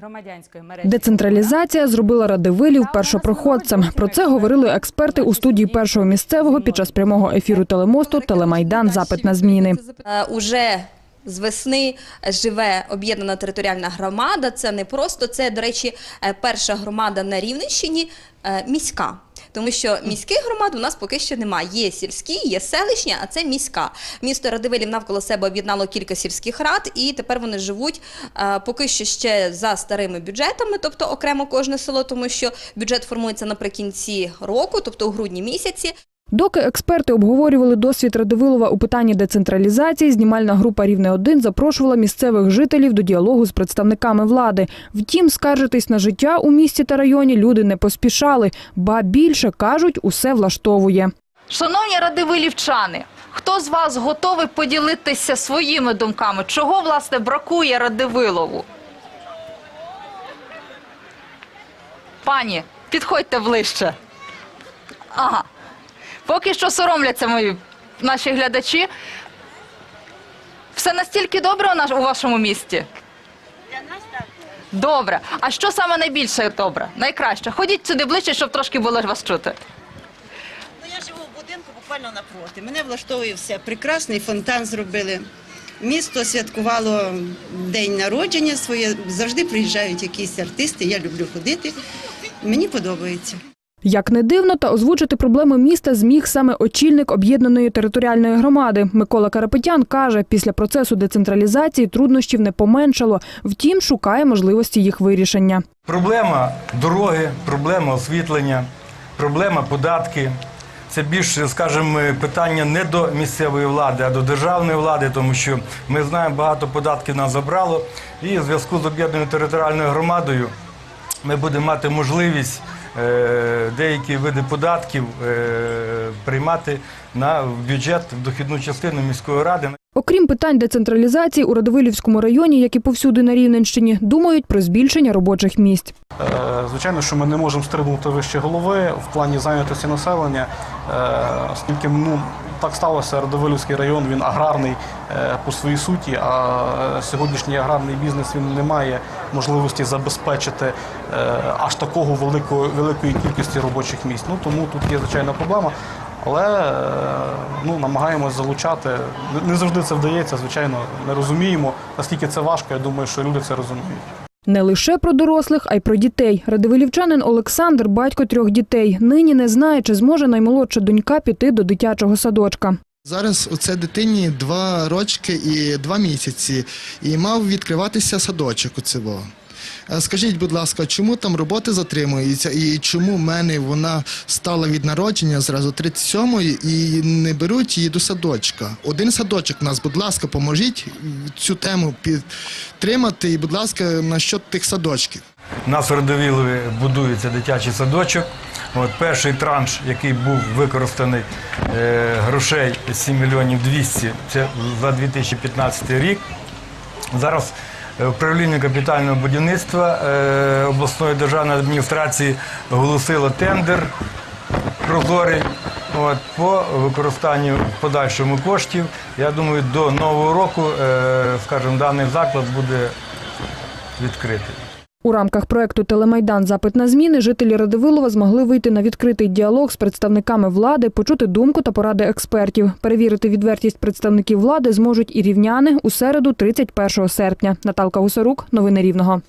громадянської мережі. Децентралізація зробила радивилів першопроходцем. Про це говорили експерти у студії першого місцевого під час прямого ефіру телемосту Телемайдан. Запит на зміни. Е, Уже з весни живе об'єднана територіальна громада. Це не просто це, до речі, е, перша громада на Рівненщині е, міська. Тому що міських громад у нас поки що немає. Є сільські, є селищні, а це міська. Місто Радивилів навколо себе об'єднало кілька сільських рад, і тепер вони живуть е, поки що ще за старими бюджетами, тобто окремо кожне село, тому що бюджет формується наприкінці року, тобто у грудні місяці. Доки експерти обговорювали досвід Радивилова у питанні децентралізації, знімальна група Рівне 1 запрошувала місцевих жителів до діалогу з представниками влади. Втім, скаржитись на життя у місті та районі люди не поспішали, ба більше кажуть, усе влаштовує. Шановні радивилівчани, хто з вас готовий поділитися своїми думками? Чого, власне, бракує Радивилову? Пані, підходьте ближче. Ага. Поки що соромляться мої наші глядачі. Все настільки добре у, наш, у вашому місті? Для нас так. Добре. А що саме найбільше добре? Найкраще? Ходіть сюди ближче, щоб трошки було вас чути. Ну, я живу в будинку буквально напроти. Мене влаштовує все. Прекрасний фонтан зробили. Місто святкувало день народження своє. Завжди приїжджають якісь артисти. Я люблю ходити. Мені подобається. Як не дивно, та озвучити проблеми міста зміг саме очільник об'єднаної територіальної громади. Микола Карапетян каже, після процесу децентралізації труднощів не поменшало, втім, шукає можливості їх вирішення. Проблема дороги, проблема освітлення, проблема податки. Це більше, скажімо, питання не до місцевої влади, а до державної влади, тому що ми знаємо, багато податків нас забрало. І в зв'язку з об'єднаною територіальною громадою ми будемо мати можливість деякі види податків е, приймати на бюджет в дохідну частину міської ради. Окрім питань децентралізації у Радовилівському районі, як і повсюди на Рівненщині, думають про збільшення робочих місць. Е, Звичайно, що ми не можемо стрибнути вище голови в плані зайнятості населення, е, оскільки ну, так сталося, Радовилівський район він аграрний е, по своїй суті, а сьогоднішній аграрний бізнес він не має можливості забезпечити е, аж такого великої, великої кількості робочих місць. Ну, тому тут є звичайна проблема. Але е, ну, намагаємось залучати. Не завжди це вдається, звичайно, не розуміємо, наскільки це важко. Я думаю, що люди це розуміють. Не лише про дорослих, а й про дітей. Радивилівчанин Олександр, батько трьох дітей, нині не знає, чи зможе наймолодша донька піти до дитячого садочка. Зараз у це дитині два рочки і два місяці, і мав відкриватися садочок у цього. Е, Скажіть, будь ласка, чому там роботи затримуються і чому в мене вона стала від народження зразу 37-ї і не беруть її до садочка? Один садочок нас, будь ласка, поможіть цю тему підтримати і, будь ласка, на що тих садочків. У нас в Радовілові будується дитячий садочок. От перший транш, який був використаний е, грошей 7 мільйонів 200, це за 2015 рік. Зараз управління капітального будівництва е, обласної державної адміністрації оголосило тендер прозорий от, по використанню в подальшому коштів. Я думаю, до нового року, е, скажімо, даний заклад буде відкритий. У рамках проекту Телемайдан Запит на зміни жителі Радивилова змогли вийти на відкритий діалог з представниками влади, почути думку та поради експертів. Перевірити відвертість представників влади зможуть і рівняни у середу, 31 серпня. Наталка Гусарук, новини Рівного.